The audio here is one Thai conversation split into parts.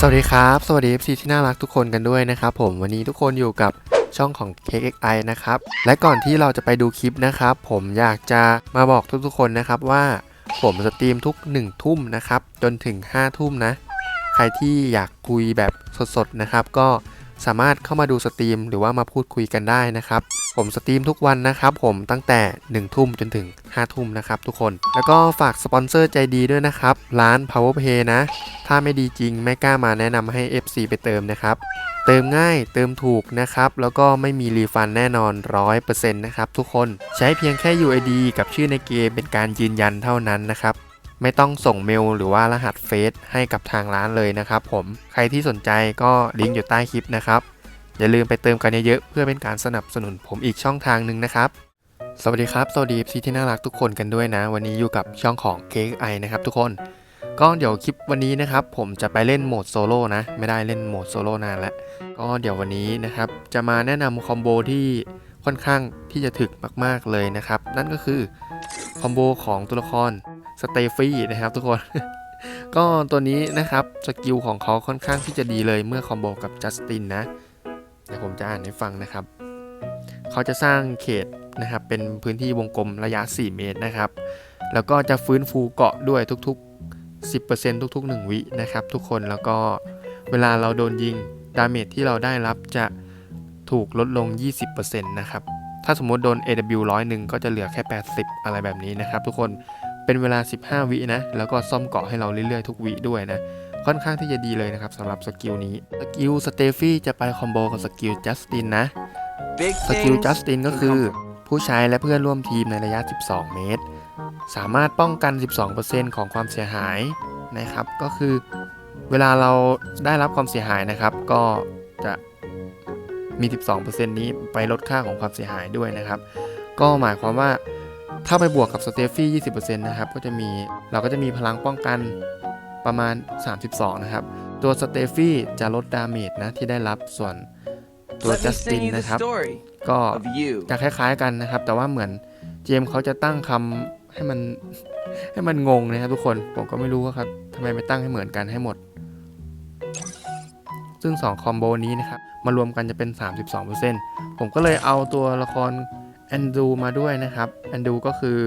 สวัสดีครับ สวัสดี FC ที่น่ารักทุกคนกันด้วยนะครับผมวันนี้ทุกคนอยู่กับช่องของ KXI นะครับ และก่อนที่เราจะไปดูคลิปนะครับ ผมอยากจะมาบอกทุกๆคนนะครับว่าผมสตรีมทุก 1 ทุ่มนะครับ จนถึง 5 ทุ่มนะ ใครที่อยากคุยแบบสดๆนะครับ ก็ สามารถเข้ามาดูสตรีมหรือว่ามาพูดคุยกันได้นะครับ ผมสตรีมทุกวันนะครับผมตั้งแต่ 1 ทุ่มจนถึง 5 ทุ่มนะครับทุกคน แล้วก็ฝากสปอนเซอร์ใจดีด้วยนะครับ ร้าน PowerPay นะ ถ้าไม่ดีจริงไม่กล้ามาแนะนำให้ FC ไปเติมนะครับเติมง่ายเติมถูกนะครับ แล้วก็ไม่มีรีฟันแน่นอน 100%นะครับทุกคนใช้เพียงแค่ UID กับชื่อในเกมเป็นการยืนยันเท่านั้นนะครับ ไม่ต้องส่งเมลหรือว่ารหัสเฟซให้กับทางร้านเลยนะครับผมใครที่สนใจก็ลิงก์อยู่ใต้คลิปนะครับ อย่าลืมไปเติมกันเยอะๆเพื่อเป็นการสนับสนุนผมอีกช่องทางหนึ่งนะครับ สวัสดีครับสวัสดี FC ที่น่ารักทุกคนกันด้วยนะ วันนี้อยู่กับช่องของ KXI นะครับทุกคนก็เดี๋ยวคลิปวันนี้นะครับผมจะไปเล่นโหมดโซโล่นะ ไม่ได้เล่นโหมดโซโล่นานแล้ว ก็เดี๋ยววันนี้นะครับจะมาแนะนำคอมโบที่ค่อนข้างที่จะถึกมากๆเลยนะครับ นั่นก็คือคอมโบของตัวละคร สเตฟี่นะครับทุกคน ก็ตัวนี้นะครับ สกิลของเขาค่อนข้างที่จะดีเลยเมื่อคอมโบกับจัสตินนะ เดี๋ยวผมจะอ่านให้ฟังนะครับ เขาจะสร้างเขตนะครับ เป็นพื้นที่วงกลมระยะ 4 เมตรนะครับ แล้วก็จะฟื้นฟูเกาะด้วยทุกๆ 10%ทุกๆ 1 วินะครับ ทุกคนแล้วก็เวลาเราโดนยิงดาเมจที่เราได้รับจะถูกลดลง 20%นะครับ ถ้าสมมติโดน AW ร้อยหนึ่งก็จะเหลือแค่ 80 อะไรแบบนี้นะครับ ทุกคน เป็นเวลา 15 วินะ แล้วก็ซ่อมเกาะให้เราเรื่อยๆทุกวิด้วยนะ ค่อนข้างที่จะดีเลยนะครับสำหรับสกิลนี้ สกิลสเตฟี่จะไปคอมโบกับสกิลจัสตินนะ สกิลจัสตินก็คือ ผู้ใช้และเพื่อนร่วมทีมในระยะ 12 เมตร สามารถป้องกัน 12%ของความเสียหายนะครับ ก็คือ เวลาเราได้รับความเสียหายนะครับ ก็จะมี 12%นี้ไปลดค่าของความเสียหายด้วยนะครับ ก็หมายความว่า ถ้าไปบวกกับสเตฟี่20%นะครับ ก็จะมีเราก็จะมีพลังป้องกันประมาณ 32 นะครับ ตัวสเตฟี่จะลดดาเมจนะที่ได้รับส่วนตัว Let จั me สติน sing you the นะครับ story ก็ of you. จะคล้ายๆกันนะครับ แต่ว่าเหมือนเจมส์เขาจะตั้งคำให้มันให้มันงงนะครับทุกคน ผมก็ไม่รู้ว่าครับทำไมไม่ตั้งให้เหมือนกันให้หมด ซึ่ง 2 คอมโบนี้นะครับ มารวมกันจะเป็น 32%ผมก็เลยเอาตัวละคร แอนดูมาด้วยนะครับแอนดูก็คือ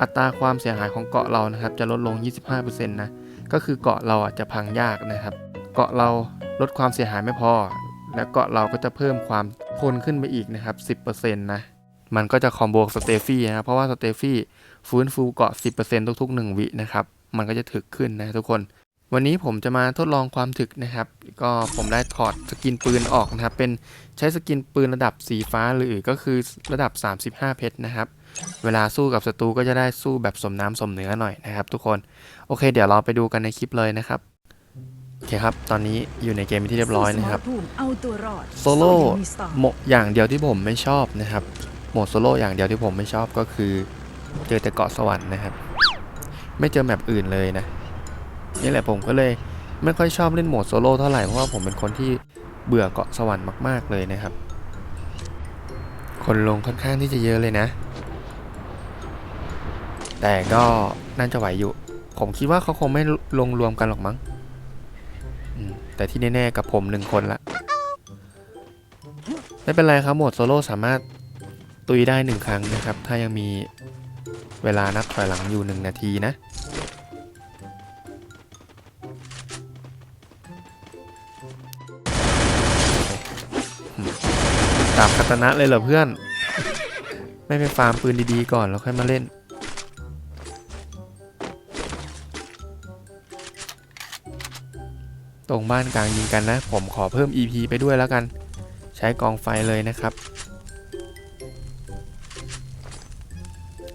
อัตราความเสียหายของเกาะเรานะครับ จะลดลง 25%นะก็คือเกาะเราจะพังยากนะครับ เกาะเราลดความเสียหายไม่พอ และเกาะเราก็จะเพิ่มความทนขึ้นไปอีกนะครับ 10%นะมันก็จะคอมโบสเตฟี่นะครับเพราะว่าสเตฟี่ฟื้นฟูเกาะ 10%ทุกๆ 1 วินะครับ มันก็จะถึกขึ้นนะทุกคน วันนี้ผมจะมาทดลองความถึกนะครับ ก็ผมได้ถอดสกินปืนออกนะครับ เป็นใช้สกินปืนระดับสีฟ้าหรือก็คือระดับ 35 เพชรนะครับ เวลาสู้กับศัตรูก็จะได้สู้แบบสมน้ำสมเนื้อหน่อยนะครับ ทุกคน โอเค เดี๋ยวเราไปดูกันในคลิปเลยนะครับโอเคครับ ตอนนี้อยู่ในเกมที่เรียบร้อยนะครับโซโล่โหมดอย่างเดียวที่ผมไม่ชอบนะครับโหมดโซโล่อย่างเดียวที่ผมไม่ชอบก็คือ เจอแต่เกาะสวรรค์นะครับ ไม่เจอแมปอื่นเลยนะ นี่แหละผมก็เลยไม่ค่อยชอบเล่นโหมดโซโล่เท่าไหร่เพราะว่าผมเป็นคนที่เบื่อเกาะสวรรค์มากๆเลยนะครับ คนลงค่อนข้างที่จะเยอะเลยนะ แต่ก็น่าจะไหวอยู่ ผมคิดว่าเขาคงไม่ลงรวมกันหรอกมั้งแต่ที่แน่ๆกับผมหนึ่งคนละ ไม่เป็นไรครับโหมดโซโล่สามารถตุยได้หนึ่งครั้งนะครับ ถ้ายังมีเวลานับถอยหลังอยู่หนึ่งนาทีนะามคาตนะเลยเหรอเพื่อน ไม่ไปฟาร์มปืนดีๆก่อนแล้วค่อยมาเล่น ตรงบ้านกลางยิงกันนะ ผมขอเพิ่ม EP ไปด้วยแล้วกัน ใช้กองไฟเลยนะครับ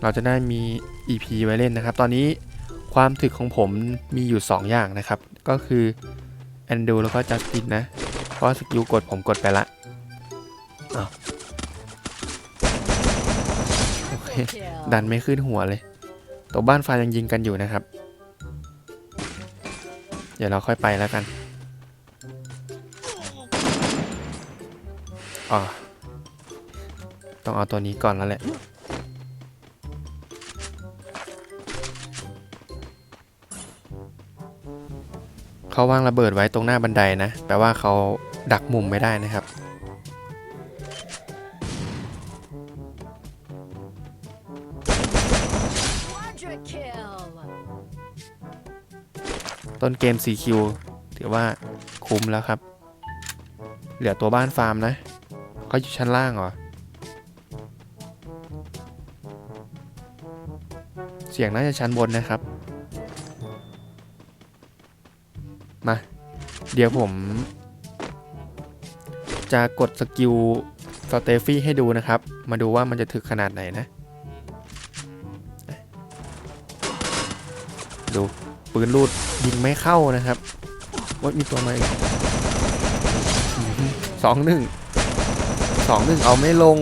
เราจะได้มี EP ไว้เล่นนะครับ ตอนนี้ความถึกของผมมีอยู่ 2 อย่างนะครับ ก็คือแอนดูแล้วก็จัสตินนะ เพราะสกิลกดผมกดไปละ ดันไม่ขึ้นหัวเลย ตัวบ้านไฟยังยิงกันอยู่นะครับ เดี๋ยวเราค่อยไปแล้วกันอ๋อต้องเอาตัวนี้ก่อนแล้วแหละ เขาวางระเบิดไว้ตรงหน้าบันไดนะ แปลว่าเขาดักมุมไม่ได้นะครับ ต้นเกม 4Q ถือว่าคุ้มแล้วครับ เหลือตัวบ้านฟาร์มนะเขาอยู่ชั้นล่างเหรอ เสียงน่าจะชั้นบนนะครับ มา เดี๋ยวผม จะกดสกิลสเตฟี่ให้ดูนะครับ มาดูว่ามันจะถึกขนาดไหนนะ ดู ปืนลูด ยิงไม่เข้านะครับว่ามีตัวไหมาอีกอื้อหือสองหนึ่งสองหนึ่งเอาไม่ลง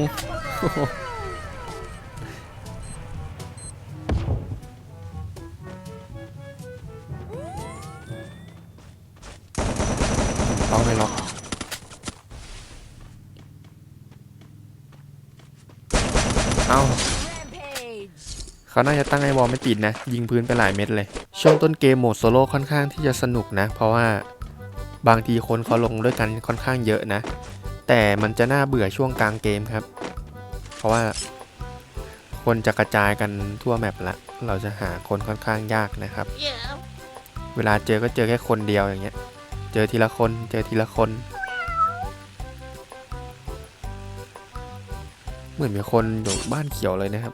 เอาไม่ล็อกเอา Rampage. เขาน่าจะตั้งไอ้บอลไม่ติดนะ ยิงพื้นไปหลายเม็ดเลย ช่วงต้นเกมโหมดโซโล่ค่อนข้างที่จะสนุกนะ เพราะว่าบางทีคนเขาลงด้วยกันค่อนข้างเยอะนะ แต่มันจะน่าเบื่อช่วงกลางเกมครับ เพราะว่าคนจะกระจายกันทั่วแมปละเราจะหาคนค่อนข้างยากนะครับ Yeah. เวลาเจอก็เจอแค่คนเดียวอย่างเงี้ย เจอทีละคนเจอทีละคน เหมือนมีคนอยู่บ้านเขียวเลยนะครับ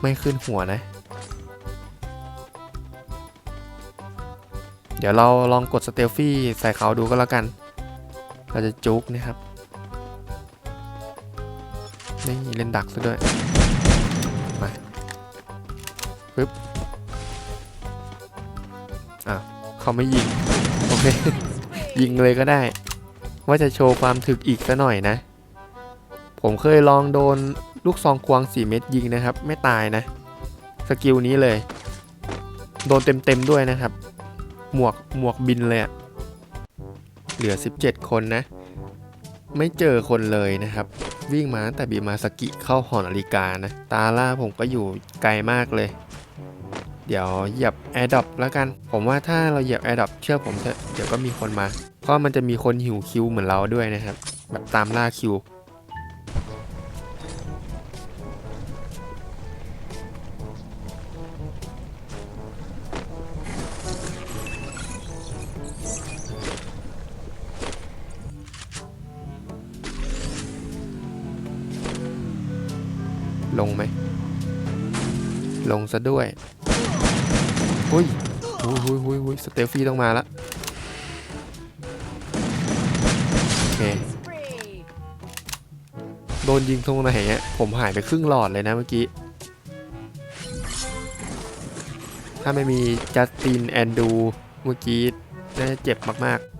ไม่ขึ้นหัวนะ เดี๋ยวเราลองกดสเตลฟี่ใส่เขาดูก็แล้วกัน เราจะจุกนะครับ นี่เล่นดักซะด้วย มาปึ๊บ อะเขาไม่ยิง โอเค ยิงเลยก็ได้ ว่าจะโชว์ความถึกอีกซะหน่อยนะ ผมเคยลองโดน ลูกซองควง 4 เม็ดยิงนะครับ ไม่ตายนะ สกิลนี้เลย โดนเต็มๆด้วยนะครับ หมวกหมวกบินเลยอะเหลือ 17 คนนะ ไม่เจอคนเลยนะครับ วิ่งมาแต่บีมาสกิเข้าหอนาฬิกานะ ตาล่าผมก็อยู่ไกลมากเลย เดี๋ยวเหยียบแอร์ดอปแล้วกัน ผมว่าถ้าเราเหยียบแอร์ดอปเชื่อผมเถอะเดี๋ยวก็มีคนมา เพราะมันจะมีคนหิวคิวเหมือนเราด้วยนะครับ แบบตามล่าคิว ลงไหม ลงซะด้วยอุ้ยอุ้ยอุ้ยอุ้ยอุ้ยสเตลฟี่ต้องมาละโอเค ดนยิงตรงไหนอะผมหายไปครึ่งหลอดเลยนะเมื่อกี้ ถ้าไม่มีจัสตินแอนดูเมื่อกี้น่าจะเจ็บมากๆ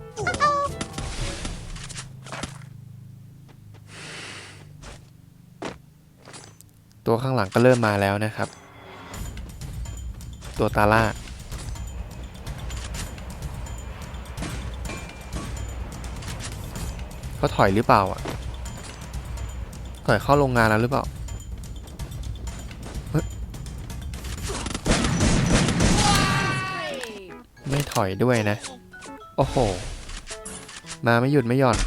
ตัวข้างหลังก็เริ่มมาแล้วนะครับ ตัวตาล่าเขาถอยหรือเปล่าอะ ถอยเข้าโรงงานแล้วหรือเปล่าไม่ถอยด้วยนะ โอ้โห มาไม่หยุดไม่หย่อน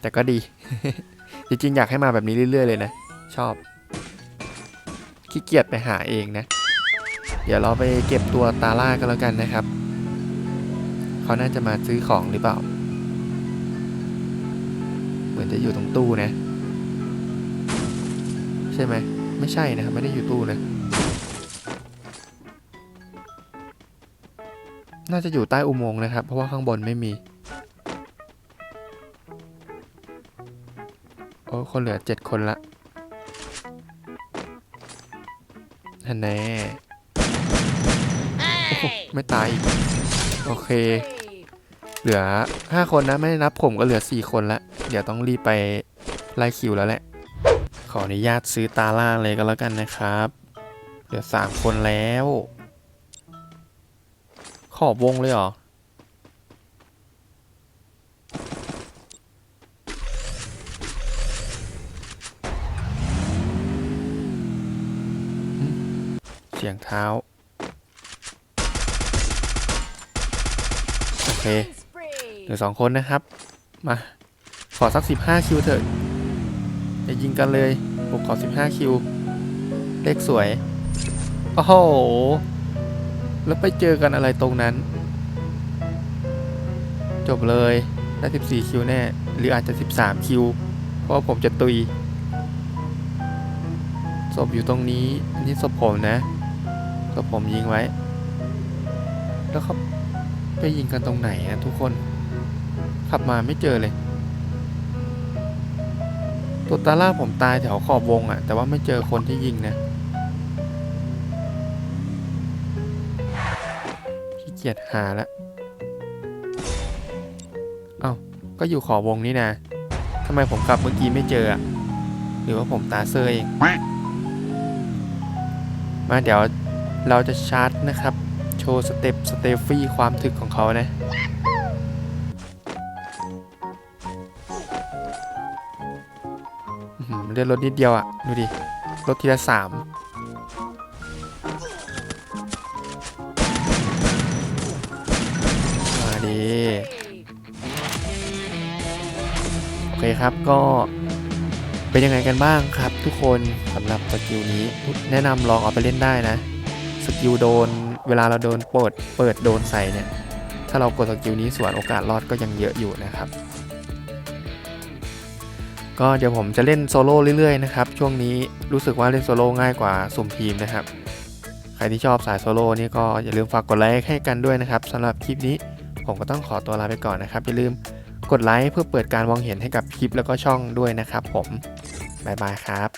แต่ก็ดี จริงๆ อยากให้มาแบบนี้เรื่อย ๆ เลยนะ ชอบ ขี้เกียจไปหาเองนะ เดี๋ยวเราไปเก็บตัวตาล่ากันแล้วกันนะครับ เขาน่าจะมาซื้อของหรือเปล่า เหมือนจะอยู่ตรงตู้นะ ใช่ไหมไม่ใช่นะครับไม่ได้อยู่ตู้นะ น่าจะอยู่ใต้อุโมงค์นะครับ เพราะว่าข้างบนไม่มีโอ้คนเหลือเจ็ดคนละฮันแน่ไม่ตายอีก โอเค เหลือ 5 คนนะไม่นับผมก็เหลือ 4 คนละ เดี๋ยวต้องรีบไปไล่คิวแล้วแหละ ขออนุญาตซื้อตาล่าเลยก็แล้วกันนะครับ เหลือ 3 คนแล้ว ขอบวงเลยเหรอ เสียงเท้า โอเค เหลือสองคนนะครับ มา ขอสัก15คิวเถอะอย่ายิงกันเลยผมขอ15คิว เลขสวย โอ้โห แล้วไปเจอกันอะไรตรงนั้น จบเลย ได้14คิวแน่ หรืออาจจะ13คิว เพราะผมจะตุย ศพอยู่ตรงนี้ อันนี้ศพผมนะ ศพผมยิงไว้ แล้วเขาไปยิงกันตรงไหนอะทุกคน ขับมาไม่เจอเลย ตัวตาล่าผมตายแถวขอบวงอะแต่ว่าไม่เจอคนที่ยิงนะขี้เกียจหาล้วเอ้าก็อยู่ขอบวงนี่นะทำไมผมขับเมื่อกี้ไม่เจออะหรือว่าผมตาเซอร์เอง มาเดี๋ยวเราจะชาร์จนะครับ โชว์สเต็ปสเตฟฟี่ความถึกของเขานะ เลือนรถนิดเดียวอะ่ะดูดิรถทีละสามมาดีโอเคครับก็เป็นยังไงกันบ้างครับ ทุกคนสำหรับสกิลนี้แนะนำลองเอาไปเล่นได้นะสกิลโดนเวลาเราโดนเปิดเปิดโดนใส่เนี่ย ถ้าเรากดสกิลนี้ส่วนโอกาสรอดก็ยังเยอะอยู่นะครับ ก็เดี๋ยวผมจะเล่นโซโล่เรื่อยๆนะครับ ช่วงนี้รู้สึกว่าเล่นโซโล่ง่ายกว่าสุ่มทีมนะครับ ใครที่ชอบสายโซโล่นี่ก็อย่าลืมฝากกดไลค์ให้กันด้วยนะครับสำหรับคลิปนี้ผมก็ต้องขอตัวลาไปก่อนนะครับ อย่าลืมกดไลค์เพื่อเปิดการมองเห็นให้กับคลิปแล้วก็ช่องด้วยนะครับ ผม บ๊ายบายครับ